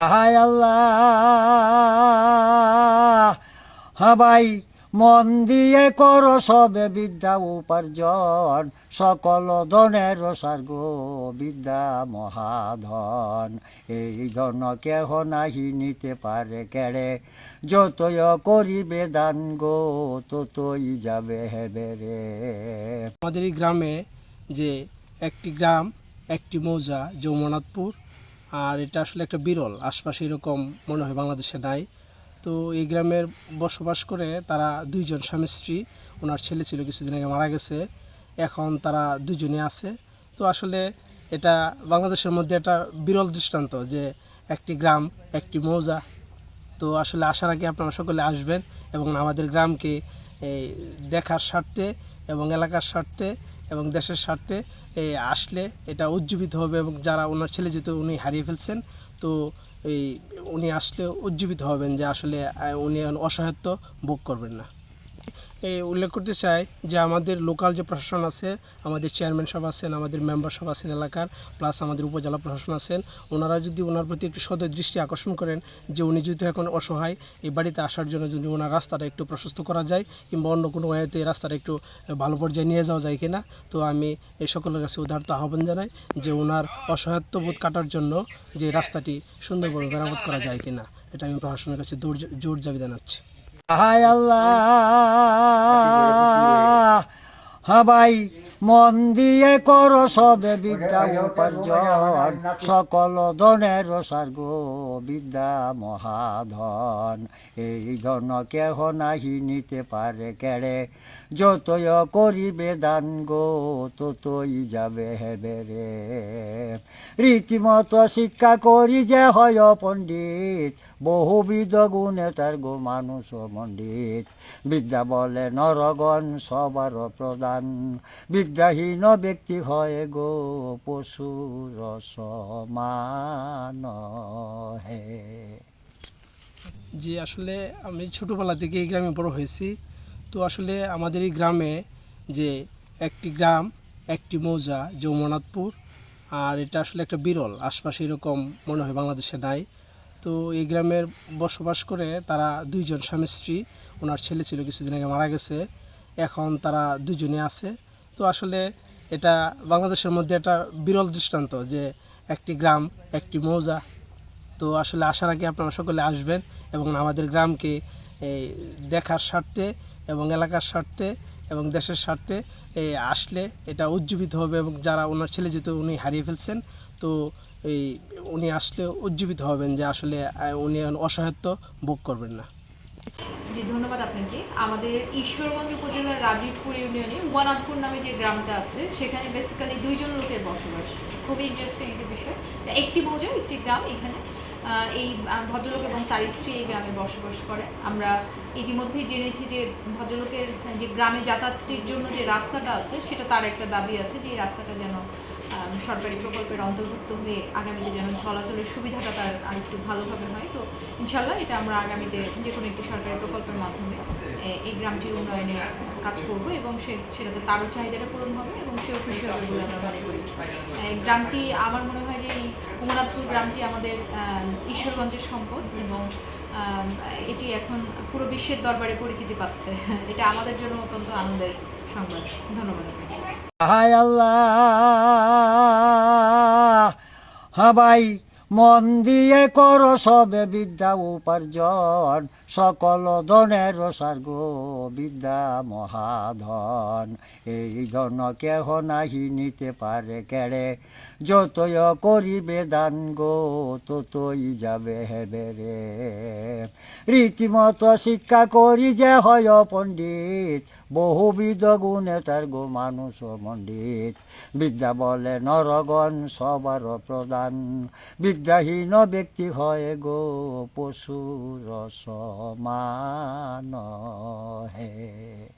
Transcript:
হায় আল্লাহ। হাবাই, মন দিয়ে করো সবে বিদ্যা উপার্জন। সকল ধনের সার্গ বিদ্যা মহাধন। এই ধন কেহ নাহি নিতে পারে কেড়ে। যতই করিবে দান গো, ততই যাবে হেবে রে। আমাদের এই গ্রামে যে একটি গ্রাম, একটি মৌজা, যৌমনাথপুর আর এটা আসলে একটা বিরল, আশপাশে এরকম মনে হয় বাংলাদেশে নাই। তো এই গ্রামের বসবাস করে তারা দুইজন স্বামী স্ত্রী, ওনার ছেলে ছিল কিছুদিন আগে মারা গেছে, এখন তারা দুজনে আছে। তো আসলে এটা বাংলাদেশের মধ্যে একটা বিরল দৃষ্টান্ত যে একটি গ্রাম, একটি মৌজা। তো আসলে আসার আগে আপনারা সকলে আসবেন এবং আমাদের গ্রামকে দেখার স্বার্থে এবং এলাকার স্বার্থে এবং দেশের স্বার্থে আসলে এটা উজ্জীবিত হবে এবং যারা ওনার ছেলে যেহেতু উনি হারিয়ে ফেলছেন, তো এই উনি আসলে উজ্জীবিত হবেন যে আসলে উনি অসহায়ত্ব ভোগ করবেন না। উল্লেখ করতে চাই যে আমাদের লোকাল যে প্রশাসন আছে, আমাদের চেয়ারম্যান সাহেব আছেন, আমাদের মেম্বার সাহেব আছেন এলাকার, প্লাস আমাদের উপজেলা প্রশাসন আছেন, ওনারা যদি ওনার প্রতি একটু সদয় দৃষ্টি আকর্ষণ করেন যে উনি যেহেতু এখন অসহায়, এই বাড়িতে আসার জন্য যদি ওনার রাস্তাটা একটু প্রশস্ত করা যায় কিংবা অন্য কোনো ওয়েতে রাস্তাটা একটু ভালো পর্যায়ে নিয়ে যাওয়া যায় কিনা, তো আমি এই সকলের কাছে উদাহরণ আহ্বান জানাই যে ওনার অসহায়ত্ব বোধ কাটার জন্য যে রাস্তাটি সুন্দরভাবে মেরামত করা যায় কিনা, এটা আমি প্রশাসনের কাছে জোর জোর দাবি জানাচ্ছি। হায় আল্লাহ! হাবাই মন দিয়ে করো সবে বিদ্যা উপার্জন সকল ধনের সার্গ বিদ্যা মহাধন। এই ধন কেহ নাহি নিতে পারে কেড়ে? যতই করিবে দান গো, ততই যাবে হেবে রে। রীতিমতো শিক্ষা করি যে হয় পণ্ডিত, বহুবিধ গুণে তার গো মানুষ মণ্ডিত। বিদ্যা বলে, নরগণ সবার প্রদান বিদ্যাহীন ব্যক্তি হয় গো পশুর সমান যে আসলে আমি ছোটোবেলা থেকে এই গ্রামে বড় হয়েছি, তো আসলে আমাদের এই গ্রামে যে একটি গ্রাম, একটি মৌজা, যৌমনাথপুর, আর এটা আসলে একটা বিরল, আশপাশে এরকম মনে হয় বাংলাদেশে নাই। তো এই গ্রামের বসবাস করে তারা দুইজন স্বামী স্ত্রী, ওনার ছেলে ছিল কিছুদিন আগে মারা গেছে, এখন তারা দুজনে আছে। তো আসলে এটা বাংলাদেশের মধ্যে একটা বিরল দৃষ্টান্ত যে একটি গ্রাম, একটি মৌজা তো আসলে আসার আগে আপনারা সকলে আসবেন এবং আমাদের গ্রামকে দেখার স্বার্থে এবং এলাকার স্বার্থে এবং দেশের স্বার্থে আসলে এটা উজ্জীবিত হবে এবং যারা ওনার ছেলে যেহেতু উনি হারিয়ে ফেলছেন, তো এই উনি আসলে উজ্জীবিত হবেন যে আসলে উনি অসহায়ত্ব ভোগ করবেন না। জি, ধন্যবাদ আপনাকে। আমাদের ঈশ্বরগঞ্জ উপজেলার রাজীবপুর ইউনিয়নে ওয়ানাদপুর নামে যে গ্রামটা আছে, সেখানে বেসিক্যালি দুইজন লোকের বসবাস। খুবই ইন্টারেস্টিং একটি বিষয়। একটি মৌজা, একটি গ্রাম এখানে। এই ভদ্রলোক এবং তার স্ত্রী এই গ্রামে বসবাস করে। আমরা ইতিমধ্যেই জেনেছি যে ভদ্রলোকের যে গ্রামে যাতায়াতের জন্য যে রাস্তাটা আছে, সেটা তার একটা দাবি আছে যে এই রাস্তাটা যেন সরকারি প্রকল্পের অন্তর্ভুক্ত হয়ে আগামীতে যেন চলাচলের সুবিধাটা তার আরেকটু ভালোভাবে হয় তো ইনশাল্লাহ এটা আমরা আগামীতে যে কোনো একটি সরকারি প্রকল্পের মাধ্যমে এই গ্রামটির উন্নয়নে কাজ করব এবং সে সেটাতে তারও চাহিদাটা পূরণ হবে এবং সেও খুশি হবে বলে আমরা মনে করি। গ্রামটি আমার মনে হয় যে এই উমরাতপুর গ্রামটি আমাদের আম, ঈশ্বরগঞ্জের সম্পদ এবং এটি এখন পুরো বিশ্বের দরবারে পরিচিতি পাচ্ছে। এটা আমাদের জন্য অত্যন্ত আনন্দের সংবাদ। ধন্যবাদ হায় আল্লাহ! হাবাই মন দিয়ে করো সবে বিদ্যা উপার্জন, সকল ধনের সার্গ বিদ্যা মহাধন। এই ধন কেহ নাহি নিতে পারে কেড়ে, যতই করিবে দান গো, ততই যাবে হেবে রে। রীতিমতো শিক্ষা করি যে হয় পণ্ডিত বহুবিধ গুণে তার গো মানুষ মণ্ডিত। বিদ্যা বলে, নরগণ সবার প্রদান বিদ্যাহীন ব্যক্তি হয় গো পশুর সমান হে।